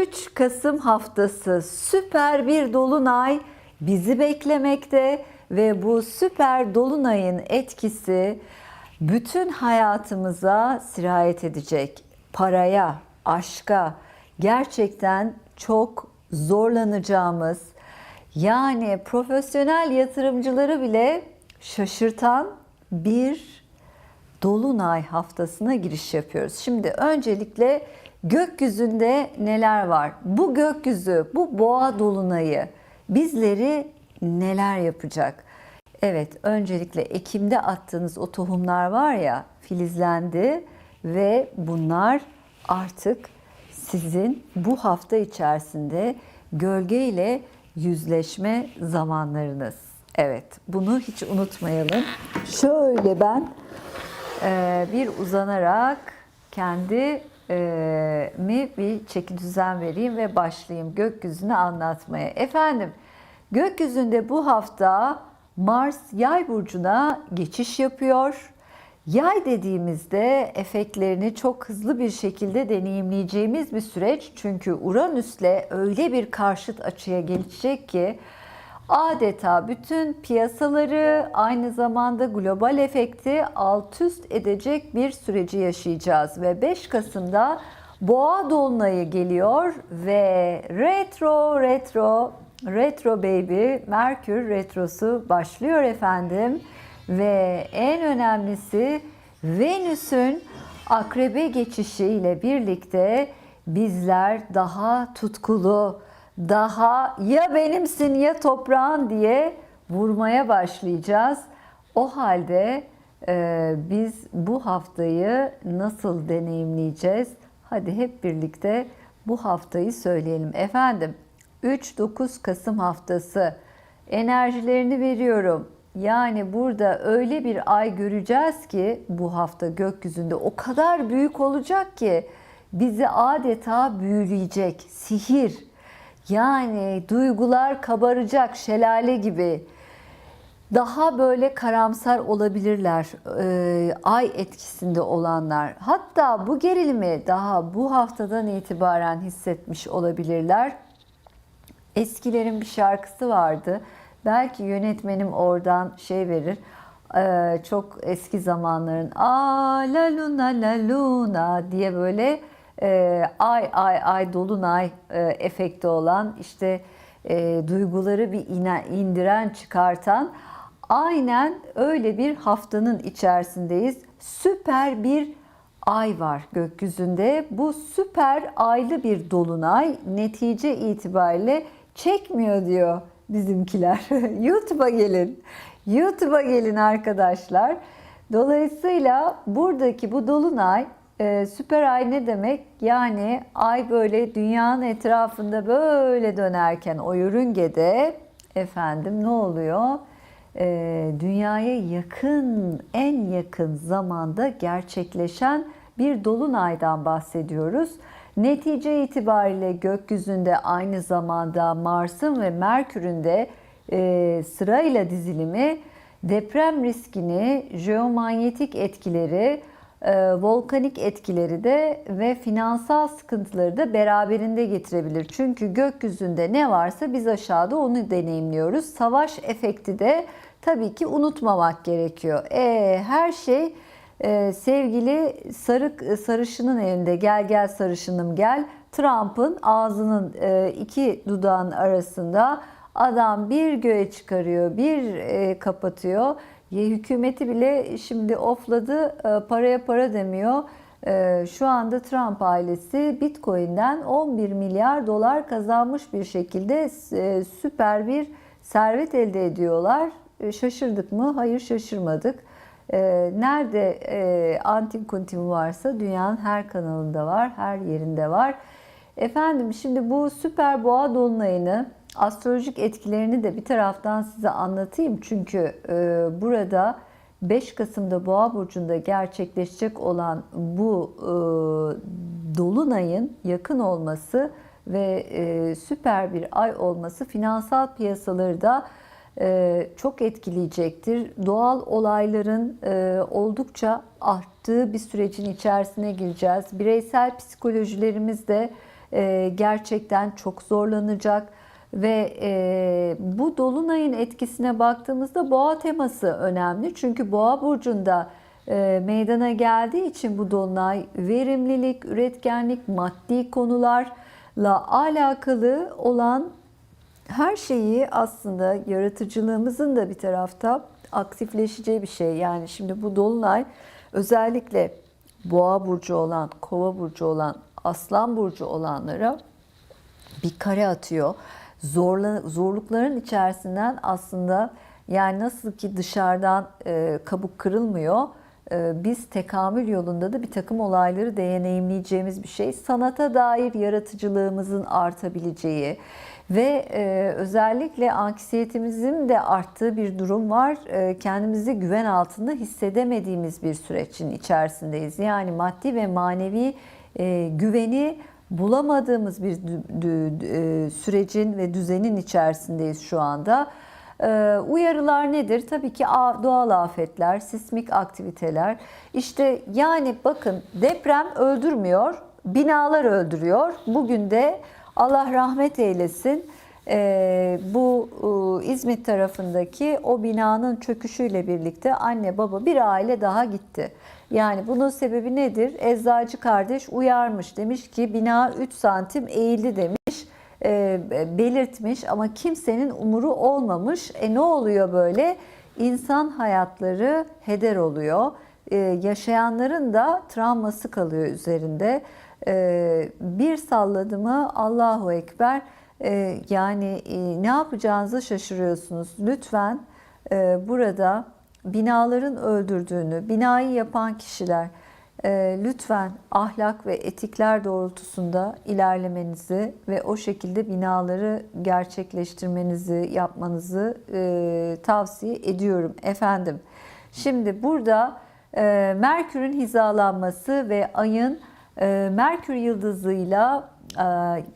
3 Kasım haftası süper bir dolunay bizi beklemekte ve bu süper dolunayın etkisi bütün hayatımıza sirayet edecek. Paraya, aşka gerçekten çok zorlanacağımız yani profesyonel yatırımcıları bile şaşırtan bir Dolunay haftasına giriş yapıyoruz. Şimdi öncelikle gökyüzünde neler var? Bu gökyüzü, bu boğa dolunayı bizleri neler yapacak? Evet, öncelikle Ekim'de attığınız o tohumlar var ya filizlendi ve bunlar artık sizin bu hafta içerisinde gölgeyle yüzleşme zamanlarınız. Evet, bunu hiç unutmayalım. Şöyle ben bir uzanarak kendi e, mi bir çeki düzen vereyim ve başlayayım gökyüzünü anlatmaya. Efendim gökyüzünde bu hafta Mars yay burcuna geçiş yapıyor. Yay dediğimizde efektlerini çok hızlı bir şekilde deneyimleyeceğimiz bir süreç. Çünkü Uranüs'le öyle bir karşıt açıya gelecek ki adeta bütün piyasaları aynı zamanda global efekti alt üst edecek bir süreci yaşayacağız. Ve 5 Kasım'da Boğa dolunayı geliyor ve retro retro retro baby Merkür retrosu başlıyor efendim. Ve en önemlisi Venüs'ün akrebe geçişi ile birlikte bizler daha tutkulu, daha ya benimsin ya toprağın diye vurmaya başlayacağız. O halde e, biz bu haftayı nasıl deneyimleyeceğiz? Hadi hep birlikte bu haftayı söyleyelim. Efendim 3-9 Kasım haftası enerjilerini veriyorum. Yani burada öyle bir ay göreceğiz ki bu hafta gökyüzünde o kadar büyük olacak ki bizi adeta büyüleyecek. Sihir, yani duygular kabaracak şelale gibi. Daha böyle karamsar olabilirler e, ay etkisinde olanlar. Hatta bu gerilimi daha bu haftadan itibaren hissetmiş olabilirler. Eskilerin bir şarkısı vardı. Belki yönetmenim oradan şey verir. E, çok eski zamanların a la luna la luna diye böyle e, ay ay ay dolunay e, efekti olan işte e, duyguları bir ine, indiren çıkartan aynen öyle bir haftanın içerisindeyiz. Süper bir ay var gökyüzünde. Bu süper aylı bir dolunay netice itibariyle çekmiyor diyor bizimkiler. YouTube'a gelin. YouTube'a gelin arkadaşlar. Dolayısıyla buradaki bu dolunay e, süper ay ne demek? Yani ay böyle dünyanın etrafında böyle dönerken o yörüngede efendim ne oluyor? E, dünyaya yakın, en yakın zamanda gerçekleşen bir dolunaydan bahsediyoruz. Netice itibariyle gökyüzünde aynı zamanda Mars'ın ve Merkür'ün de e, sırayla dizilimi deprem riskini, jeomanyetik etkileri, volkanik etkileri de ve finansal sıkıntıları da beraberinde getirebilir. Çünkü gökyüzünde ne varsa biz aşağıda onu deneyimliyoruz. Savaş efekti de tabii ki unutmamak gerekiyor. E, her şey e, sevgili sarı sarışının elinde gel gel sarışınım gel. Trump'ın ağzının e, iki dudağın arasında adam bir göğe çıkarıyor, bir e, kapatıyor. Hükümeti bile şimdi ofladı, e, paraya para demiyor. E, şu anda Trump ailesi Bitcoin'den 11 milyar dolar kazanmış bir şekilde e, süper bir servet elde ediyorlar. Şaşırdık mı? Hayır şaşırmadık. Nerede antin kuntim varsa dünyanın her kanalında var, her yerinde var. Efendim şimdi bu süper boğa dolunayını astrolojik etkilerini de bir taraftan size anlatayım. Çünkü e, burada 5 Kasım'da Boğa burcunda gerçekleşecek olan bu e, dolunayın yakın olması ve e, süper bir ay olması finansal piyasaları da e, çok etkileyecektir. Doğal olayların e, oldukça arttığı bir sürecin içerisine gireceğiz. Bireysel psikolojilerimiz de e, gerçekten çok zorlanacak ve e, bu dolunayın etkisine baktığımızda boğa teması önemli. Çünkü boğa burcunda e, meydana geldiği için bu dolunay verimlilik, üretkenlik, maddi konularla alakalı olan her şeyi aslında yaratıcılığımızın da bir tarafta aktifleşeceği bir şey. Yani şimdi bu dolunay özellikle boğa burcu olan, kova burcu olan, aslan burcu olanlara bir kare atıyor. Zorla, zorlukların içerisinden aslında yani nasıl ki dışarıdan e, kabuk kırılmıyor, e, biz tekamül yolunda da bir takım olayları deneyimleyeceğimiz bir şey. Sanata dair yaratıcılığımızın artabileceği ve e, özellikle anksiyetemizin de arttığı bir durum var. E, kendimizi güven altında hissedemediğimiz bir sürecin içerisindeyiz. Yani maddi ve manevi e, güveni bulamadığımız bir e, sürecin ve düzenin içerisindeyiz şu anda. Ee, uyarılar nedir? Tabii ki doğal afetler, sismik aktiviteler. İşte yani bakın deprem öldürmüyor, binalar öldürüyor. Bugün de Allah rahmet eylesin. Ee, bu e, İzmit tarafındaki o binanın çöküşüyle birlikte anne baba bir aile daha gitti. Yani bunun sebebi nedir? Eczacı kardeş uyarmış demiş ki bina 3 santim eğildi demiş e, belirtmiş ama kimsenin umuru olmamış. E ne oluyor böyle? İnsan hayatları heder oluyor. E, yaşayanların da travması kalıyor üzerinde. E, bir salladı mı Allahu Ekber e, yani e, ne yapacağınızı şaşırıyorsunuz. Lütfen e, burada binaların öldürdüğünü, binayı yapan kişiler e, lütfen ahlak ve etikler doğrultusunda ilerlemenizi ve o şekilde binaları gerçekleştirmenizi, yapmanızı e, tavsiye ediyorum efendim. Şimdi burada e, Merkür'ün hizalanması ve ayın e, Merkür yıldızıyla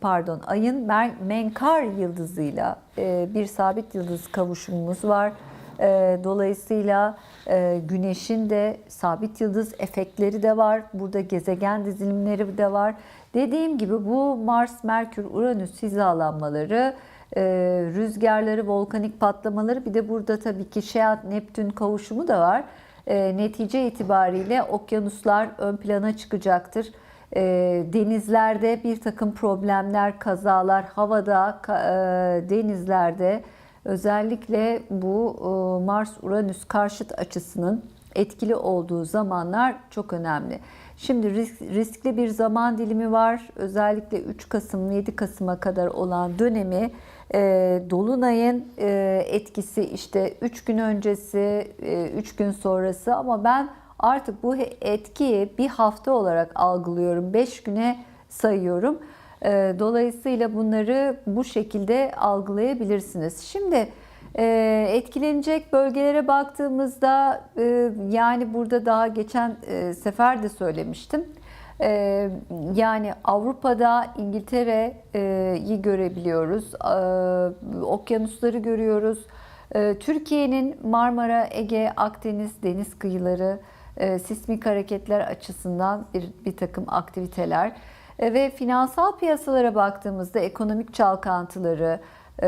pardon ayın Menkar yıldızıyla e, bir sabit yıldız kavuşumumuz var. E, Dolayısıyla e, Güneş'in de sabit yıldız efektleri de var. Burada gezegen dizilimleri de var. Dediğim gibi bu Mars, Merkür, Uranüs hizalanmaları, rüzgarları, volkanik patlamaları bir de burada tabii ki Şeat, Neptün kavuşumu da var. Netice itibariyle okyanuslar ön plana çıkacaktır. E, denizlerde bir takım problemler, kazalar, havada, ka- e, denizlerde özellikle bu e, Mars-Uranüs karşıt açısının etkili olduğu zamanlar çok önemli. Şimdi risk, riskli bir zaman dilimi var. Özellikle 3 Kasım 7 Kasım'a kadar olan dönemi e, Dolunay'ın e, etkisi işte 3 gün öncesi, 3 gün sonrası ama ben artık bu etkiyi bir hafta olarak algılıyorum. 5 güne sayıyorum. E, Dolayısıyla bunları bu şekilde algılayabilirsiniz. Şimdi e, etkilenecek bölgelere baktığımızda e, yani burada daha geçen e, sefer de söylemiştim. Yani Avrupa'da İngiltere'yi görebiliyoruz, okyanusları görüyoruz. Türkiye'nin Marmara, Ege, Akdeniz deniz kıyıları, e, sismik hareketler açısından bir, bir takım aktiviteler. E, Ve finansal piyasalara baktığımızda ekonomik çalkantıları e,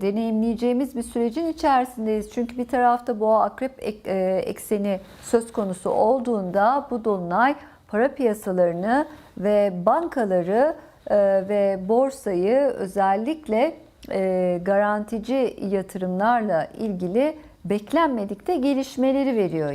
deneyimleyeceğimiz bir sürecin içerisindeyiz. Çünkü bir tarafta boğa akrep ek- e, ekseni söz konusu olduğunda bu dolunay para piyasalarını ve bankaları e, ve borsayı özellikle e, garantici yatırımlarla ilgili beklenmedik de gelişmeleri veriyor.